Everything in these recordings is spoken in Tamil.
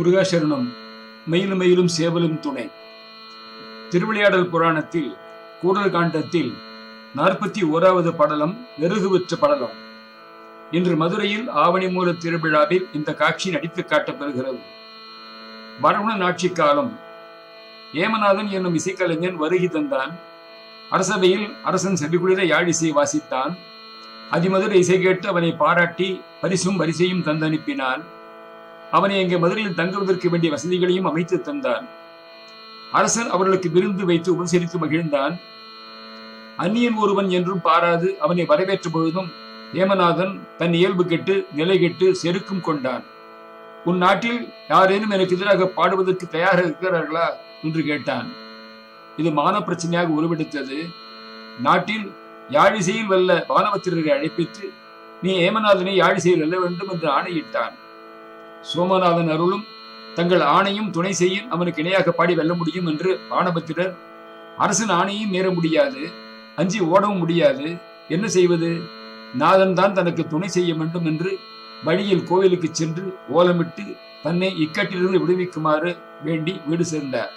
முருகாசரணம் மயிலும் மயிலும் சேவலும் துணை. திருவிளையாடல் புராணத்தில் கூடல் காண்டத்தில் நாற்பத்தி ஓராவது படலம் வெறுகுவற்ற படலம். இன்று மதுரையில் ஆவணி மூல திருவிழாவில் இந்த காட்சி நடித்து காட்டப்பெறுகிறது மரகுணன் ஆட்சி காலம். ஏமநாதன் என்னும் இசைக்கலைஞன் வருகி தந்தான். அரசவையில் அரசன் செவிகுளிர யாழிசை வாசித்தான். அதிமதுரை இசை கேட்டு அவனை பாராட்டி பரிசும் வரிசையும் தந்தனுப்பினான். அவனை அங்கே மதுரையில் தங்குவதற்கு வேண்டிய வசதிகளையும் அமைத்து தந்தான். அரசன் அவர்களுக்கு விருந்து வைத்து உபசரித்து மகிழ்ந்தான். அந்நியன் ஒருவன் என்றும் பாராது அவனை வரவேற்ற பொழுதும் ஹேமநாதன் தன் இயல்பு கெட்டு நிலை கெட்டு செருக்கும் கொண்டான். உன் நாட்டில் யாரேனும் எனக்கு எதிராக பாடுவதற்கு தயாராக இருக்கிறார்களா? என்று கேட்டான். இது மான பிரச்சனையாக உருவெடுத்தது. நாட்டில் யாழிசையில் வல்ல வானவத்திரரை அழைப்பித்து நீ ஏமநாதனை யாழிசையில் வெல்ல வேண்டும் என்று ஆணையிட்டான். சோமநாதன் அருளும் தங்கள் ஆணையும் துணை செய்யும் அவனுக்கு இணையாக பாடி வெல்ல முடியும் என்று வானபத்திரர் அரசன் ஆணையும் மீற முடியாது அஞ்சி ஓடவும் முடியாது என்ன செய்வது? நாதன் தான் தனக்கு துணை செய்ய வேண்டும் என்று வழியில் கோவிலுக்கு சென்று ஓலமிட்டு தன்னை இக்கட்டிலிருந்து விடுவிக்குமாறு வேண்டி வீடு சேர்ந்தார்.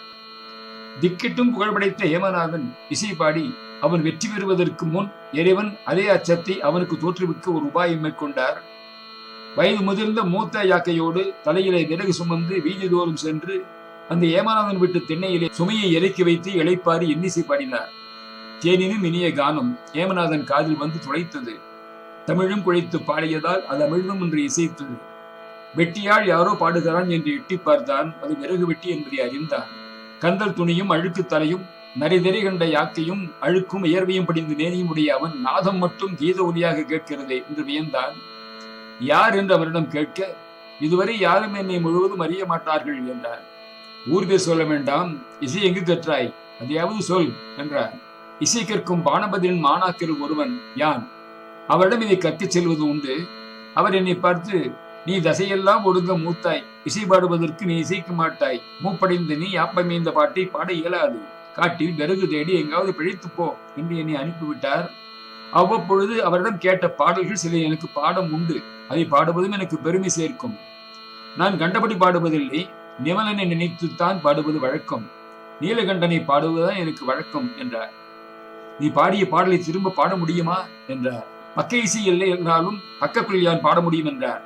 திக்கிட்டும் புகழ்படைத்த ஏமநாதன் இசை பாடி அவன் வெற்றி பெறுவதற்கு முன் இறைவன் அதே அச்சத்தை அவனுக்கு தோற்றுவிக்க ஒரு உபாயம் மேற்கொண்டார். வயது முதிர்ந்த மூத்த யாக்கையோடு தலையிலே விறகு சுமந்து வீதி தோறும் சென்று அந்த ஏமாநாதன் வீட்டு திண்ணையிலே சுமையை இறக்கி வைத்து இளைப்பாரி இன்னிசை பாடினார். தேனினும் இனிய கானம் ஏமநாதன் காதில் வந்து துளைத்தது தமிழும் குழைத்து பாடியதால் அது அமிழ்தும் என்று இசைத்தது. வெட்டியாள் யாரோ பாடுகிறான் என்று எட்டி பார்த்தான். அது விறகு வெட்டி என்பதை அறிந்தான். கந்தல் துணியும் அழுக்கு தலையும் நரிதெறி கண்ட யாக்கையும் அழுக்கும் இயர்வையும் படிந்து நேரியும் உடைய அவன் நாதம் மட்டும் கீத ஒலியாக கேட்கிறதே என்று வியந்தான். யார் என்று அவரிடம் கேட்க இதுவரை யாரும் என்னை முழுவதும் அறிய மாட்டார்கள் என்றார். ஊர்தி சொல்ல வேண்டாம் இசை எங்கு கற்றாய் அதையாவது சொல் என்றார். இசை கற்கும் பானபதியின் மாணாக்கரில் ஒருவன் யான்? அவரிடம் இதை கற்கச் செல்வது உண்டு. அவர் என்னை பார்த்து நீ தசையெல்லாம் ஒடுங்க மூத்தாய். இசை பாடுவதற்கு நீ இசைக்க மாட்டாய். மூப்படைந்த நீ யாப்பமைந்த பாட்டை பாட இயலாது. காட்டில் விறகு தேடி எங்காவது பிழைத்துப்போ என்று என்னை அனுப்பிவிட்டார். அவ்வப்பொழுது அவரிடம் கேட்ட பாடல்கள் சில எனக்கு பாடம் உண்டு. அதை பாடுவதும் எனக்கு பெருமை சேர்க்கும். நான் கண்டபடி பாடுவதில்லை. நிமலனை நினைத்துத்தான் பாடுவது வழக்கம். நீலகண்டனை பாடுவதுதான் எனக்கு வழக்கம் என்றார். நீ பாடிய பாடலை திரும்ப பாட முடியுமா? என்றார். பக்க இசை இல்லை என்றாலும் பக்கக்குள் யான் பாட முடியும் என்றார்.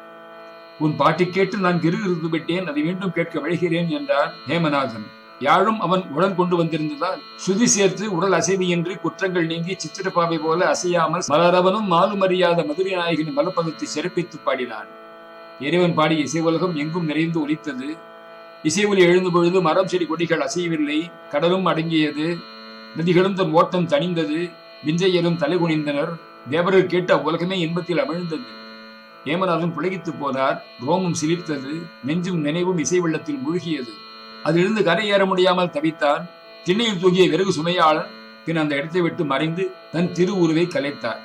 உன் பாட்டை கேட்டு நான் கிருகிருந்து விட்டேன் அதை மீண்டும் கேட்க வழிகிறேன் என்றார் ஹேமநாதன். யாழும் அவன் உடன் கொண்டு வந்திருந்ததால் சுதி சேர்த்து உடல் அசைவியின்றி குற்றங்கள் நீங்கி சித்திரப்பாவை போல அசையாமல் மலரவனும் மாலும் அறியாத மதுரை நாயகனின் மலப்பதத்தை சிறப்பித்து பாடினான். இறைவன் பாடிய இசை உலகம் எங்கும் நிறைந்து ஒலித்தது. இசை ஒலி எழுந்த பொழுது மரம் செடி கொடிகள் அசையவில்லை கடலும் அடங்கியது. நதிகளும் தன் ஓட்டம் தணிந்தது விஞ்சையரும் தலை குனிந்தனர். தேவர்கள் கேட்டு அவ்வுலகமே இன்பத்தில் அமிழ்ந்தது. ஏமநாதன் புலகித்து போனார் ரோமம் சிலிர்த்தது நெஞ்சும் நினைவும் இசை வெள்ளத்தில் மூழ்கியது. அதிலிருந்து கரையேற முடியாமல் தவித்தான் திண்ணையில் தூங்கிய விறகு சுமையாளன் பின் அந்த இடத்தை விட்டு மறைந்து தன் திருவுருவை கலைத்தார்.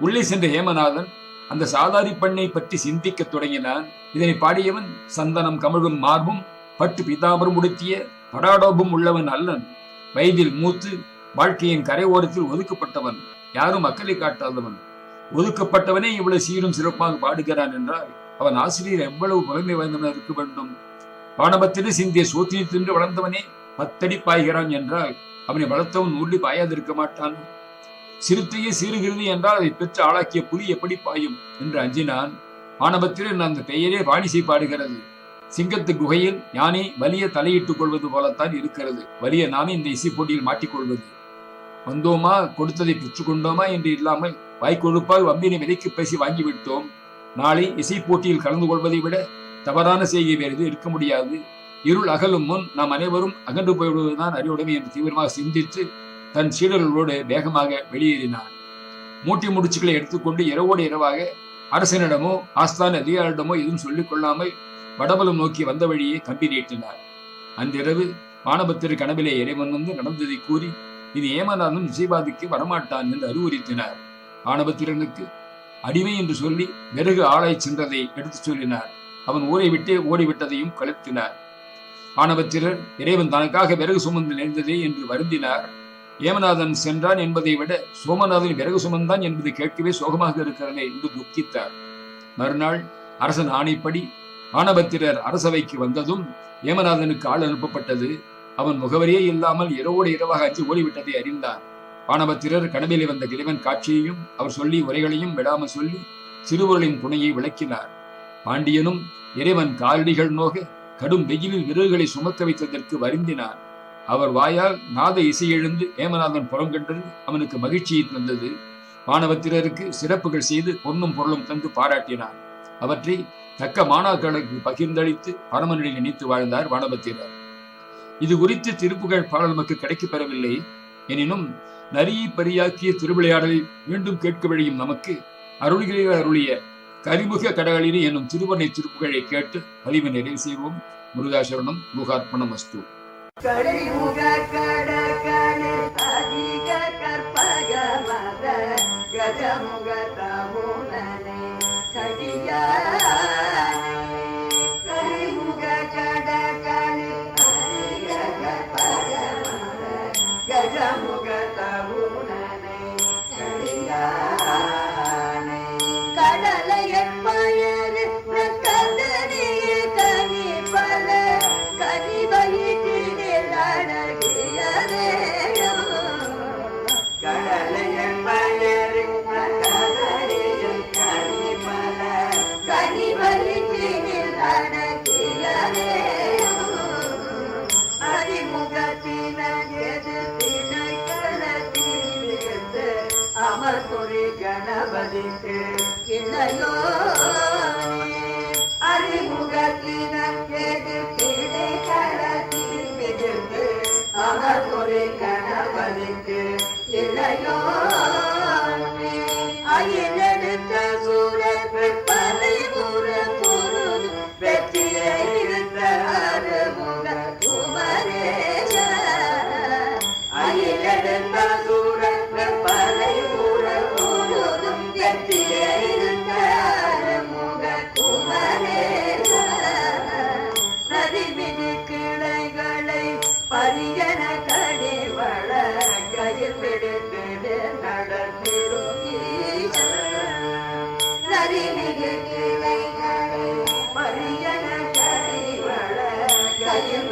உள்ளே சென்ற ஹேமநாதன் அந்த சாதாரி பெண்ணை பற்றி சிந்திக்கத் தொடங்கினான். இதனை பாடியவன் சந்தனம் கமழும் மார்பும் பட்டு பிதாபரம் உடுத்திய படாடோபம் உள்ளவன் அல்லன். வயதில் மூத்து வாழ்க்கையின் கரை ஓரத்தில் ஒதுக்கப்பட்டவன். யாரும் அக்கறை காட்டாதவன். ஒதுக்கப்பட்டவனே இவ்வளவு சீரும் சிறப்பாக பாடுகிறான் என்றால் அவன் ஆசிரியர் எவ்வளவு புலமை வாய்ந்தவன் இருக்க வேண்டும்? வானபத்திலே சிந்திய சோத்தினி தின்று வளர்ந்தவனே பத்தடி பாய்கிறான் என்றால் அவனை வளர்த்தவன் உள்ளி பாயாதிருக்க மாட்டான். சிறுத்தையே சீறுகிறது என்றால் அதை பெற்று ஆளாக்கிய புலி எப்படி பாயும் என்று அஞ்சினான். வானபத்திரன் அந்த பெயரே வாணிசை பாடுகிறது. சிங்கத்து குகையில் யானை வலிய தலையிட்டுக் கொள்வது போலத்தான் இருக்கிறது. வலிய நாமே இந்த இசை போட்டியில் மாட்டிக்கொள்வது. வந்தோமா? கொடுத்ததை பெற்றுக்கொண்டோமா என்று இல்லாமல் வாய்க்கொழுப்பால் வம்பினை விலைக்கு பேசி வாங்கிவிட்டோம். நாளை இசை போட்டியில் கலந்து கொள்வதை விட தவறான செய்கை வேறு எதுவும் இருக்க முடியாது. இருள் அகலும் முன் நாம் அனைவரும் அகன்று போய்விடுவதுதான் அறிவுடைமை என்று தீவிரமாக சிந்தித்து தன் சீடர்களோடு வேகமாக வெளியேறினான் மூட்டை முடிச்சுகளை எடுத்துக்கொண்டு இரவோடு இரவாக அரசனிடமோ ஆஸ்தான அதிகாரிடமோ எதுவும் சொல்லிக் கொள்ளாமல் வடபலம் நோக்கி வந்த வழியே கம்பி நீட்டினார். அன்றிரவு வானபத்திர கனவிலே இறைவன் வந்து நடந்ததை கூறி இது ஏமநாதன் இசைவாதிக்கு வரமாட்டான் என்று அறிவுறுத்தினார். வானபத்திரனுக்கு அடிமை என்று சொல்லி விறகு ஆளாய் சென்றதை எடுத்துச் சொல்லினார். அவன் ஊரை விட்டே ஓடிவிட்டதையும் கழுத்தினார். ஆணவத்திரர் இறைவன் தனக்காக விறகு சுமந்து நேர்ந்ததே என்று வருந்தினார். ஏமநாதன் சென்றான் என்பதை விட சோமநாதன் விறகு சுமந்தான் என்பது கேட்கவே சோகமாக இருக்கிறதே என்று துக்கித்தார். மறுநாள் அரசன் ஆணைப்படி வானபத்திரர் அரசவைக்கு வந்ததும் ஏமநாதனுக்கு ஆள் அனுப்பப்பட்டது. அவன் முகவரியே இல்லாமல் இரவோடு இரவாக அச்சு ஓடிவிட்டதை அறிந்தார் வானபத்திரர் கனவிலே வந்த இறைவன் காட்சியையும் அவர் சொல்லி உரைகளையும் விடாமல் சொல்லி சிறுவர்களின் துணையை விளக்கினார். பாண்டியனும் இறைவன் காலடிகள் நோக கடும் வெயிலில் விறகுகளை சுமக்க வைத்ததற்கு வருந்தினார் அவர் வாயால் நாத இசை எழுந்து ஏமநாதன் புறம் கண்டது அவனுக்கு மகிழ்ச்சியை தந்தது. மாணவத்திரருக்கு சிறப்புகள் செய்து பொன்னும் பொருளும் தந்து பாராட்டினார் அவற்றை தக்க மாணாக்கர்களுக்கு பகிர்ந்தளித்து பரமநிலையில் இணைத்து வாழ்ந்தார் வானபத்திரர் இது குறித்து திருப்புகழ் பாடல் நமக்கு கிடைக்கப் பெறவில்லை. எனினும் நரியை பரியாக்கிய திருவிளையாடலை மீண்டும் கேட்க வழியும் நமக்கு அருள்கிரி அருளிய கரிமுக கடகளினி என்னும் திருவண்ணை திருப்புகழை கேட்டு பதிவு நிறைவு செய்வோம். முருகாசரணம் முகார்ப்பணம் வஸ்து கலிமுக கட கணபதிக்கு இல்லையோ அறிமுகத்தினது திணைக்களத்தில் மிகுந்து அமர்புரி கணபதிக்கு இல்லையோ அயிலெடுத்த சூழல் பலை முற பொருள் வெற்றியை இருந்த அருமுக குமரேச அயிலெடுத்த சூழல் thank you.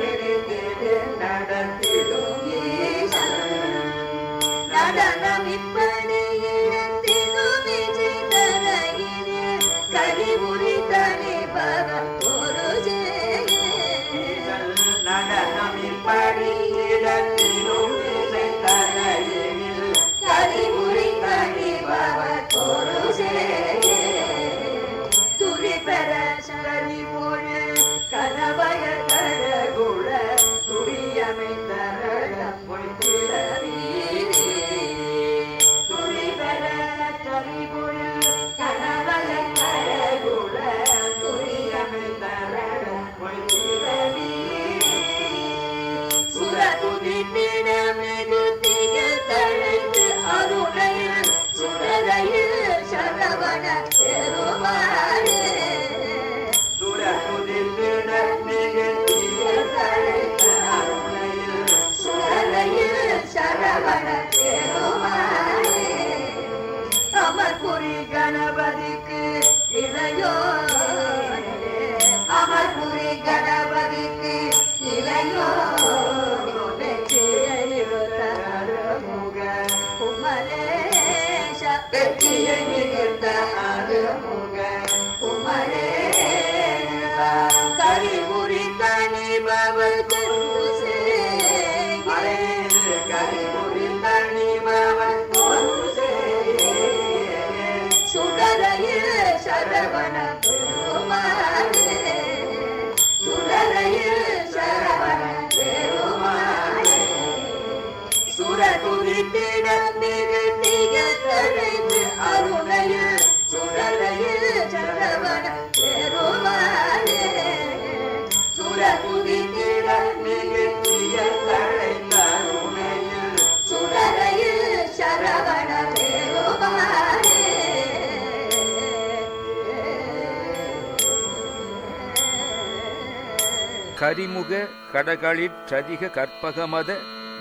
கரிமுக கடகளிற் சதிக கற்பகமத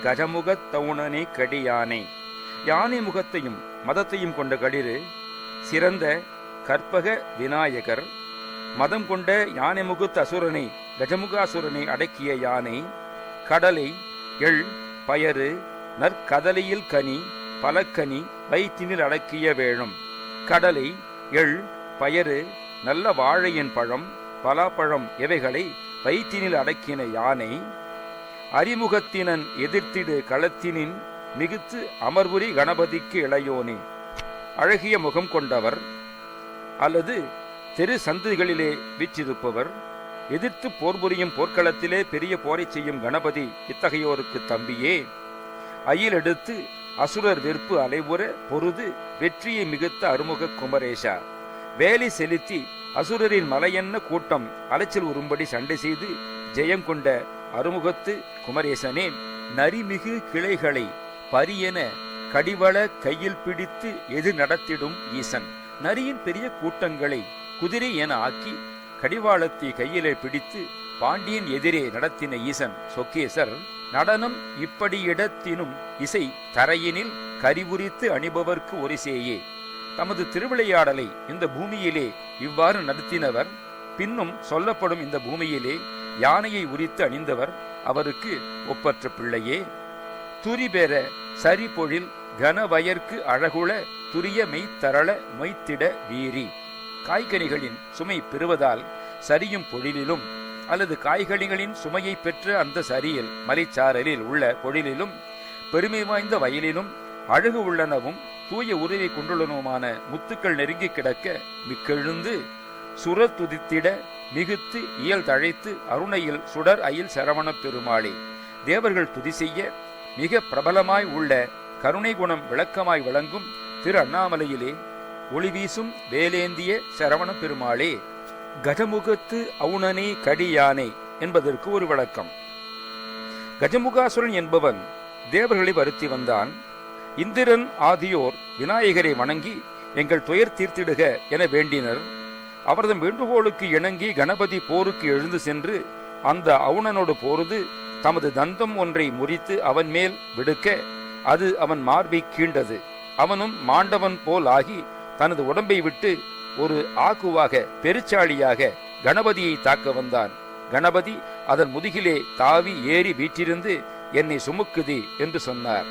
கஜமுகத் தவுணனே கடியானை. யானை முகத்தையும் மதத்தையும் கொண்ட களிறு சிறந்த கற்பக விநாயகர் மதம் கொண்ட யானை முகுத்த அசுரனை கஜமுகாசுரனை அடக்கிய யானை கடலை எள் பயறு நற்கதலையில் கனி பலக்கனி வைத்தினில் அடக்கிய வேழும் கடலை எள் பயறு நல்ல வாழையின் பழம் பலாப்பழம் இவைகளை வயிற்றினில் அடக்கின யானை அறிமுகத்தினன் எதிர்த்திடு களத்தினின் மிகுத்து அமர்புரி கணபதிக்கு இளையோனே. அழகிய முகம் கொண்டவர் அல்லது தெரு சந்துகளிலே வீற்றிருப்பவர் எதிர்த்து போர் புரியும் போர்க்களத்திலே பெரிய போரைச் செய்யும் கணபதி இத்தகையோருக்கு தம்பியே. அயில் எடுத்து அசுரர் வெறுப்பு அலைவுற பொருது வெற்றியை மிகுத்த அருமுக குமரேஷா வேலி செலுத்தி அசுரரின் மலையென்ன கூட்டம்? அலைச்சல் உறும்படி சண்டை செய்து ஜெயம் கொண்ட அருமுகத்து குமரேசனே நரிமிகு கிளைகளை பரியென கடிவள கையில் பிடித்து எது நடத்திடும் ஈசன். நரியின் பெரிய கூட்டங்களை குதிரை என ஆக்கி கடிவாளத்தை கையிலே பிடித்து பாண்டியன் எதிரே நடத்தின ஈசன் சொக்கேசர் நடனம் இப்படி இடத்தினும் இசை தரையினில் கரிபுரித்து அணிபவர்க்கு ஒரிசேயே. தமது திருவிளையாடலை இந்த பூமியிலே இவ்வாறு நடத்தினவர். பின்னும் சொல்லப்படும் இந்த பூமியிலே யானையை உரித்து அணிந்தவர். அவருக்கு ஒப்பற்ற பிள்ளையே. துரி பெற சரி பொழில் கனவயர்க்கு அழகுள துரிய மெய்த்தரள மொய்த்திட வீரி. காய்கனிகளின் சுமை பெறுவதால் சரியும் பொழிலிலும் அல்லது காய்கனிகளின் சுமையை பெற்ற அந்த சரியில் மலைச்சாரலில் உள்ள பொழிலிலும் பெருமை வாய்ந்த வயலிலும் அழகு உள்ளனவும் தூய உறவை கொண்டுள்ளனுமான முத்துக்கள் நெருங்கி கிடக்க மிக்கெழுந்து சுரர் துதித்திட மிகுத்து இயல் தழைத்து அருணையில் சுடர் அயில் சரவணப் பெருமாளே. தேவர்கள் துதி செய்ய மிக பிரபலமாய் உள்ள கருணை குணம் விளக்கமாய் விளங்கும் திரு அண்ணாமலையிலே ஒளி வீசும் வேலேந்திய சரவண பெருமாளே. கஜமுகத்து அவுணனே கடியானை என்பதற்கு ஒரு விளக்கம். கஜமுகாசுரன் என்பவன் தேவர்களை வருத்தி வந்தான். இந்திரன் ஆதியோர் விநாயகரை வணங்கி எங்கள் துயர் தீர்த்திடுக என வேண்டினர். அவரது வேண்டுகோளுக்கு இணங்கி கணபதி போருக்கு எழுந்து சென்று அந்த அவுணனோடு போருது தமது தந்தம் ஒன்றை முறித்து அவன் மேல் விடுக்க அது அவன் மார்பை கீண்டது. அவனும் மாண்டவன் போல் ஆகி தனது உடம்பை விட்டு ஒரு ஆக்குவாக பெருச்சாளியாக கணபதியை தாக்க வந்தான். கணபதி அதன் முதுகிலே தாவி ஏறி வீற்றிருந்து என்னை சுமுக்குதி என்று சொன்னார்.